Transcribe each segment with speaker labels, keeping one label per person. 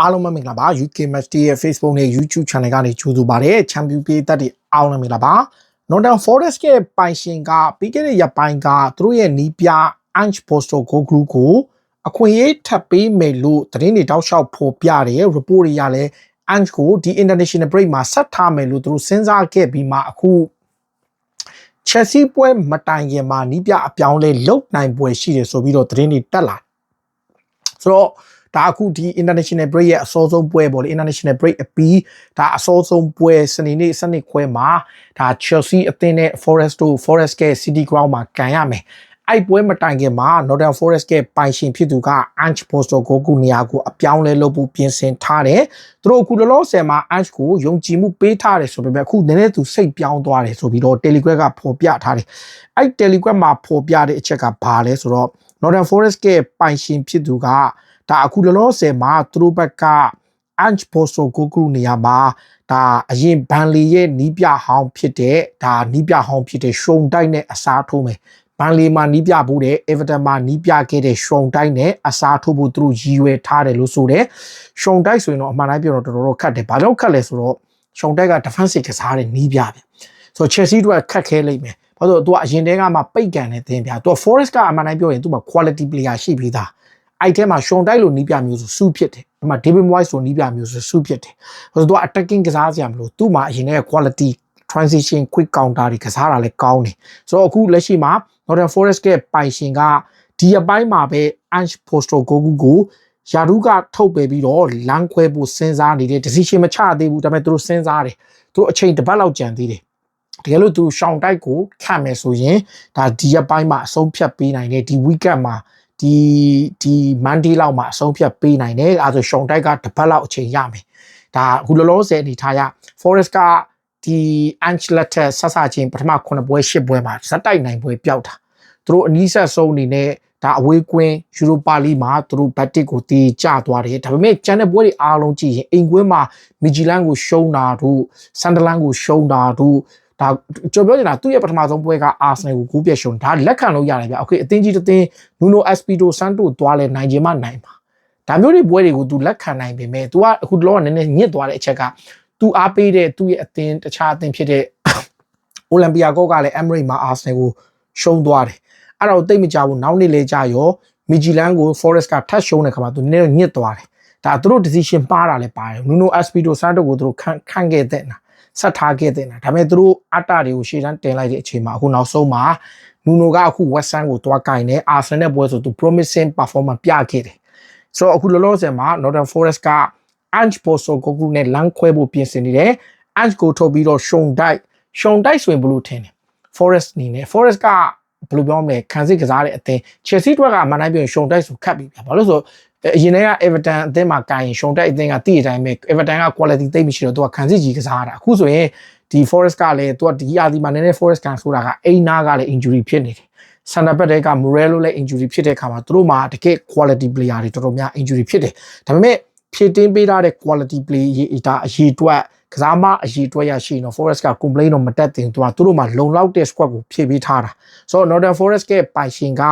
Speaker 1: အားလုံးပဲမင်္ဂလာပါ UK Match Day ရဲ့ Facebook နဲ့ YouTube Channel ကနေကြိုဆိုပါရစေချန်ပီယံပေးသက်တွေအားလုံးမင်္ဂလာပါ Northern Forest ရဲ့ပိုင်ရှင်ကပြီးခဲ့တဲ့ရက်ပိုင်းကသူတို့ရဲ့နီးပြ Ange Postecoglou ကိုအခွင့်အရေးထပ်ပေးမယ်လို့သတင်းတွေတောက်လျှောက်ဖော်ပြတယ် report တွေရလဲ Ange ကိုဒီ international break မှာဆက်ထားမယ်လို့သူတို့စဉ်းစားခဲ့ပြီးမှအခု Chelsea ပွဲမတိုင်ခင်မှာနီးပြအပြောင်းလဲလုပ်နိုင်ပွဲရှိတယ်ဆိုပြီးတော့သတင်းတွေတက်လာဆိုတော့ ဒါအခုဒီ international break ရဲ့အစောဆုံးပွဲပေါ့လေ international break အပြီးဒါအစောဆုံးပွဲစနေနေ့စနေခွဲမှာဒါ Chelsea အသင်းနဲ့ Forest တို့ Forest က City Ground မှာကန်ရမယ်အဲ့ပွဲမတိုင်ခင်မှာ Northern Forest ကပိုင်ရှင်ဖြစ်သူက Ange Postecoglou နေရာကိုအပြောင်းလဲလုပ်ဖို့ပြင်ဆင်ထားတယ်သူတို့အခုလောလောဆယ်မှာ Ange ကိုယုံကြည်မှုပေးထားတယ်ဆိုပေမဲ့အခုနည်းနည်းသူစိတ်ပြောင်းသွားတယ်ဆိုပြီးတော့ Telegram ကဖော်ပြထားတယ်အဲ့ Telegram မှာဖော်ပြတဲ့အချက်ကဘာလဲဆိုတော့ Northern Forest ကပိုင်ရှင်ဖြစ်သူက ဒါအခုလောလောဆယ်မှာသူတို့ဘက်က Ange Postecoglou နေရာမှာဒါအရင်ဘန်လီရဲ့နီးပြဟောင်းဖြစ်တဲ့ဒါနီးပြဟောင်းဖြစ်တဲ့ရှုံတိုက်နဲ့အစားထိုးမယ်ဘန်လီမှာနီးပြဖို့တဲ့ Everton မှာနီးပြခဲ့တဲ့ရှုံတိုက်နဲ့အစားထိုးဖို့သူတို့ရည်ရွယ်ထားတယ်လို့ဆိုတယ်ရှုံတိုက်ဆိုရင်တော့အမှန်တိုင်းပြောတော့တော်တော်ခက်တယ်ဘာကြောင့်ခက်လဲဆိုတော့ရှုံတိုက်က defensive ကစားတဲ့နီးပြပဲဆိုတော့ Chelsea တို့ကခက်ခဲလိမ့်မယ်ဘာလို့သူကအရင်တည်းကမှပိတ်ကန်နေတဲ့အသင်းပြသူက Forest ကအမှန်တိုင်းပြောရင်သူမှာ quality player ရှိပြီးသား အဲ့ထဲမှာရှုံတိုက်လို့နီးပြမျိုးဆိုစုဖြစ်တယ်ဒီမှာ David Moyes ဆိုနီးပြမျိုးဆိုစုဖြစ်တယ်ဘာလို့သူက attacking ကစားစရာမလိုသူ့မှာအရင်က quality transition quick counter တွေကစားတာလည်းကောင်းတယ်ဆိုတော့အခုလက်ရှိမှာ Northern Forest ကပိုင်ရှင်ကဒီအပိုင်းမှာပဲ Ange Postecoglou ကိုယာရုကထုတ်ပယ်ပြီးတော့လမ်းခွဲဖို့စဉ်းစားနေတဲ့ decision မချသေးဘူးဒါပေမဲ့သူတို့စဉ်းစားတယ်သူတို့အချိန်တစ်ပတ်လောက်ကြံသေးတယ်တကယ်လို့သူရှောင်းတိုက်ကိုခံမယ်ဆိုရင်ဒါဒီရက်ပိုင်းမှာအဆုံးဖြတ်ပေးနိုင်တယ်ဒီ weekend မှာ ဒီဒီ Monday လောက်မှာအဆုံးဖြတ်ပေးနိုင်တယ်အဲဆိုရှောင်းတိုက်ကတစ်ပတ်လောက်အချိန်ရမယ်ဒါအခုလောလောဆယ်အနေထားရ Forest ကဒီ Ange လက်ထက်ဆက်ဆချင်းပထမ9ပွဲ10ပွဲမှာဇက်တိုက်နိုင်ပွဲပျောက်တာသူတို့အနီးဆက်ဆုံးအနေနဲ့ဒါအဝေးကွင်းယူရိုပါလီမှာသူတို့ဘတ်တစ်ကိုတီးကျသွားတယ်ဒါပေမဲ့ကျန်တဲ့ပွဲတွေအားလုံးကြည့်ရင်အိမ်ကွင်းမှာမီဂျီလန်ကိုရှုံးတာတို့ဆန်ဒလန်ကိုရှုံးတာတို့ ဒါကျွန်တော်ပြောနေတာသူ့ရဲ့ပထမဆုံးပွဲကအာဆနယ်ကိုကိုပြက်ရှုံဒါလက်ခံလို့ရတယ်ဗျโอเคအသင်းကြီးတစ်သင်းနူနိုအက်စပီတိုဆန်တိုသွားလဲနိုင်ခြင်းမနိုင်ပါဒါမျိုးတွေပွဲတွေကို तू လက်ခံနိုင်ပေမဲ့ तू ကအခုလောကနည်းနည်းညစ်သွားတဲ့အချက်က तू အားပေးတဲ့သူ့ရဲ့အသင်းတခြားအသင်းဖြစ်တဲ့အိုလံပီယာကောကလည်း Emirates မှာအာဆနယ်ကိုရှုံးသွားတယ်အဲ့တော့တိတ်မကြဘူးနောက်နေ့လဲကြရောမီဂျီလန်ကို Forest ကထတ်ရှုံးတဲ့ခါမှာ तू နည်းနည်းညစ်သွားတယ်ဒါသူတို့ decision ပါတာလည်းပါတယ်နူနိုအက်စပီတိုဆန်တိုကိုသူတို့ခံခံခဲ့တဲ့နာ ဆက်ထားခဲ့တဲ့နာဒါပေမဲ့သူတို့အတ္တတွေကိုရှေ့တန်းတင်လိုက်တဲ့အချိန်မှာအခုနောက်ဆုံးမှာနူနိုကအခု West Ham ကိုတွားကင်တယ်အာဆင်နယ်ပွဲဆိုသူ promising performance ပြခဲ့တယ်ဆိုတော့အခုလောလောဆယ်မှာ Northern Forest က Ange Postecoglou နဲ့လမ်းခွဲဖို့ပြင်ဆင်နေတယ် Ange ကိုထုတ်ပြီးတော့ရှုံတိုက်ရှုံတိုက်ဆိုရင်ဘယ်လိုထင်လဲ Forest အနေနဲ့ Forest ကဘယ်လိုပြောမလဲခံစစ်ကစားတဲ့အသင်း Chelsea တွက်ကမှန်တိုင်းပြောရင်ရှုံတိုက်ဆိုခတ်ပြီဗျာဘာလို့ဆို အရင်တည်းက Everton အသင်းမှာကာရင်ရှုံတိုက်အသင်းကတည့်တဲ့အတိုင်းပဲ Everton က quality သိပ်မရှိတော့သူကခံစစ်ကြီးကစားတာအခုဆိုရင်ဒီ Forest ကလည်းသူကဒီအာဒီမှာနည်းနည်း Forest ကန်ဆိုတာကအိမ်နာကလည်း injury ဖြစ်နေတယ်ဆန်တာဘက်တွေက Morello လည်း injury ဖြစ်တဲ့အခါမှာသူတို့မှာတကယ် quality player တွေတော်တော်များ injury ဖြစ်တယ်ဒါပေမဲ့ဖြည့်တင်းပေးထားတဲ့ quality play ရေးဒါအရေးအတွက်ကစားမအရေးအတွက်ရရှိရင်တော့ Forest က complain တော့မတက်တင်သူကသူတို့မှာလုံလောက်တဲ့ squad ကိုဖြည့်ပေးထားတာဆိုတော့ Northern Forest ကပိုင်ရှင်က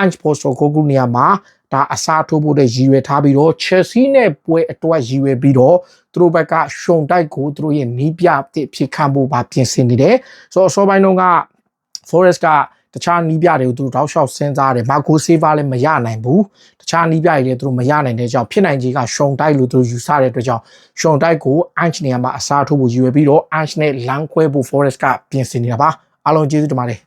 Speaker 1: Ange Postecoglou နေရာမှာ ဒါအစားထိုးဖို့တဲ့ရည်ရွယ်ထားပြီးတော့ Chelsea နဲ့ပွဲအတွက်ရည်ရွယ်ပြီးတော့သူတို့ဘက်ကရှုံတိုက်ကိုသူတို့ရဲ့နီးပြအဖြစ်ဖြစ်ခံဖို့ပါပြင်ဆင်နေတယ်ဆိုတော့အစောပိုင်းတုန်းက Forest ကတခြားနီးပြတွေကိုသူတို့တောက်လျှောက်စဉ်းစားတယ်မာကိုဆေးဗာလည်းမရနိုင်ဘူးတခြားနီးပြတွေလည်းသူတို့မရနိုင်တဲ့ကြောင့်ဖြစ်နိုင်ကြီးကရှုံတိုက်လို့သူတို့ယူဆတဲ့အတွက်ကြောင့်ရှုံတိုက်ကို Ange နေရာမှာအစားထိုးဖို့ရည်ရွယ်ပြီးတော့ Ange နဲ့လမ်းခွဲဖို့ Forest ကပြင်ဆင်နေတာပါအားလုံးကျေးဇူးတင်ပါတယ်